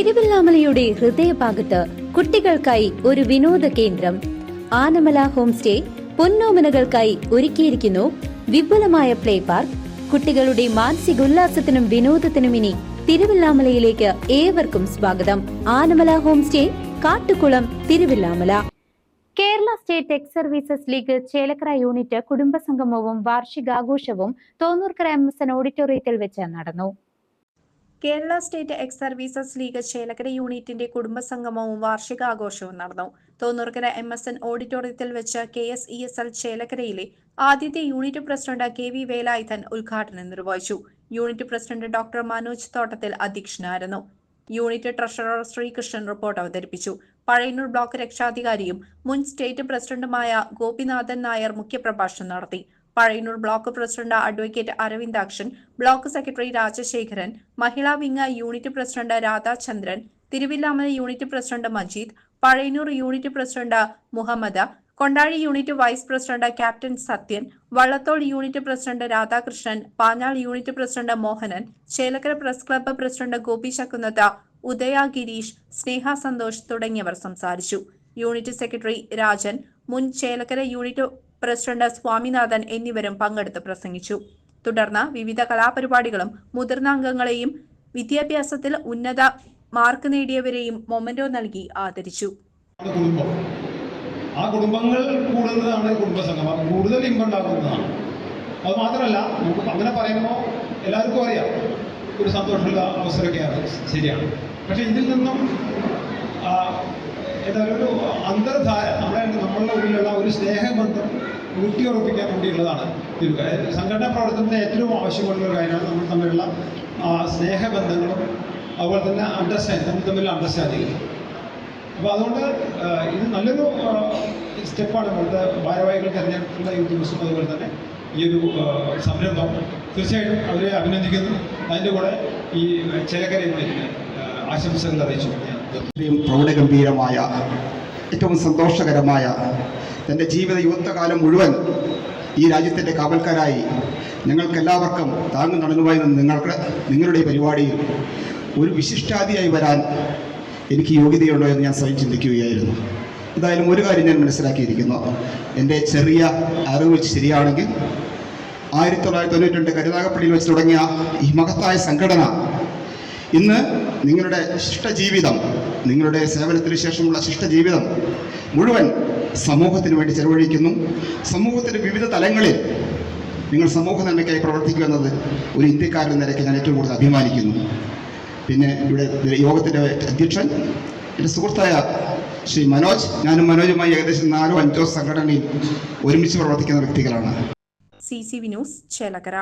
തിരുവല്ലാമലയുടെ ഹൃദയഭാഗത്ത് കുട്ടികൾക്കായി ഒരു വിനോദ കേന്ദ്രം. ആനമല ഹോം സ്റ്റേ പൊന്നോമനകൾക്കായി ഒരുക്കിയിരിക്കുന്നു വിപുലമായ പ്ലേ പാർക്ക്. കുട്ടികളുടെ മാനസിക ഉല്ലാസത്തിനും വിനോദത്തിനും ഇനി തിരുവല്ലാമലയിലേക്ക് ഏവർക്കും സ്വാഗതം. Anamala home stay Kattukulam Thiruvilwamala. Kerala state ex services league Chelakkara unit കുടുംബസംഗമവും വാർഷികാഘോഷവും തോന്നൂർക്കര എം എസ് എൻ ഓഡിറ്റോറിയത്തിൽ വെച്ച് നടന്നു. Kerala state ex services league Chelakkara യൂണിറ്റിന്റെ കുടുംബസംഗമവും വാർഷികാഘോഷവും നടന്നു. തോന്നൂർക്കര എം എസ് എൻ ഓഡിറ്റോറിയത്തിൽ വെച്ച് K S E S L ചേലക്കരയിലെ ആദ്യത്തെ unit president K V Velayudhan ഉദ്ഘാടനം നിർവഹിച്ചു. യൂണിറ്റ് പ്രസിഡന്റ് ഡോക്ടർ മനോജ് തോട്ടത്തിൽ അധ്യക്ഷനായിരുന്നു. യൂണിറ്റ് ട്രഷറർ ശ്രീകൃഷ്ണൻ റിപ്പോർട്ട് അവതരിപ്പിച്ചു. പഴയന്നൂർ ബ്ലോക്ക് രക്ഷാധികാരിയും മുൻ സ്റ്റേറ്റ് പ്രസിഡന്റുമായ ഗോപിനാഥൻ നായർ മുഖ്യപ്രഭാഷണം നടത്തി. Pazhayannur block president advocate Aravindakshan block secretary Rajasekharan Mahila wing unit president Radhachandran Thiruvilwamala unit president Majeed Pazhayannur unit president Muhammad Kondazhi unit vice president captain Sathyan Vallathol unit president Radhakrishnan Panjal unit president Mohanan Chelakkara press club president Gopi Shakunthala Udaya Gireesh Sneha Santhosh തുടങ്ങിയവർ സംസാരിച്ചു. Unit secretary Rajan മുൻ Chelakkara unit president Swaminathan എന്നിവരും പങ്കെടുത്ത് പ്രസംഗിച്ചു. തുടർന്ന് വിവിധ കലാപരിപാടികളും മുതിർന്ന അംഗങ്ങളെയും വിദ്യാഭ്യാസത്തിൽ ഉന്നത മാർക്ക് നേടിയവരെയും മൊമെന്റോ നൽകി ആദരിച്ചു. ആ കുടുംബങ്ങൾ കൂടുന്നതാണ് കുടുംബസംഗമം കൂടുതൽ ഇമ്പുണ്ടാകുന്നതാണ് അത് മാത്രമല്ല നമുക്ക് അങ്ങനെ പറയുമ്പോൾ എല്ലാവർക്കും അറിയാം. ഒരു സന്തോഷമുള്ള അവസരമൊക്കെയാണ്. ശരിയാണ്. പക്ഷേ ഇതിൽ നിന്നും എന്താ ഒരു അന്തർധാര നമ്മുടെ നമ്മളുടെ ഉള്ളിലുള്ള ഒരു സ്നേഹബന്ധം ഊട്ടിയുറപ്പിക്കാൻ വേണ്ടിയുള്ളതാണ് സംഘടനാ പ്രവർത്തനത്തിന് ഏറ്റവും ആവശ്യമുള്ള ഒരു കാര്യമാണ് നമ്മൾ തമ്മിലുള്ള സ്നേഹബന്ധങ്ങളും അതുപോലെ തന്നെ അണ്ടർസ്റ്റാൻഡ് നമ്മൾ തമ്മിലുള്ള അണ്ടർസ്റ്റാൻഡിങ് അപ്പോൾ അതുകൊണ്ട് ഇത് നല്ലൊരു സ്റ്റെപ്പാണ് ഇവിടുത്തെ ഭാരവാഹികൾ തിരഞ്ഞെടുത്തിട്ടുള്ള ഈ ദിവസം അതുപോലെ തന്നെ ഈ ഒരു സംരംഭം. തീർച്ചയായിട്ടും അവരെ അഭിനന്ദിക്കുന്നു. അതിന്റെ കൂടെ ഈ ചില കാര്യങ്ങളിൽ ആശംസകൾ അറിയിച്ചു പ്രൗഢഗംഭീരമായ ഏറ്റവും സന്തോഷകരമായ തന്റെ ജീവിത യുവത്വകാലം മുഴുവൻ ഈ രാജ്യത്തിന്റെ കാവൽക്കാരായി ഞങ്ങൾക്കെല്ലാവർക്കും താങ്ങും നടന്നുമായി നിങ്ങൾക്ക് നിങ്ങളുടെ പരിപാടിയിൽ ഒരു വിശിഷ്ടാതിയായി വരാൻ എനിക്ക് യോഗ്യതയുണ്ടോ എന്ന് ഞാൻ സ്വയം ചിന്തിക്കുകയായിരുന്നു. എന്തായാലും ഒരു കാര്യം ഞാൻ മനസ്സിലാക്കിയിരിക്കുന്നു. എന്റെ ചെറിയ അറിവ് വെച്ച് ശരിയാണെങ്കിൽ ആയിരത്തി തൊള്ളായിരത്തി തൊണ്ണൂറ്റി രണ്ട് കരുനാഗപ്പള്ളിയിൽ വെച്ച് തുടങ്ങിയ ഈ മഹത്തായ സംഘടന ഇന്ന് നിങ്ങളുടെ ശിഷ്ടജീവിതം നിങ്ങളുടെ സേവനത്തിന് ശേഷമുള്ള ശിഷ്ടജീവിതം മുഴുവൻ സമൂഹത്തിന് വേണ്ടി ചെലവഴിക്കുന്നു. സമൂഹത്തിന്റെ വിവിധ തലങ്ങളിൽ നിങ്ങൾ സമൂഹ നന്മയ്ക്കായി പ്രവർത്തിക്കുക എന്നത് ഒരു ഇന്ത്യക്കാരൻ നിലയ്ക്ക് ഞാൻ ഏറ്റവും കൂടുതൽ അഭിമാനിക്കുന്നു. പിന്നെ ഇവിടെ യോഗത്തിന്റെ അധ്യക്ഷൻ എന്റെ സുഹൃത്തായ ശ്രീ മനോജ്. ഞാനും മനോജുമായി ഏകദേശം നാലോ അഞ്ചോ സംഘടനയിൽ ഒരുമിച്ച് പ്രവർത്തിക്കുന്ന വ്യക്തികളാണ്. സി സി വിനോസ് ന്യൂസ് ചേലക്കര.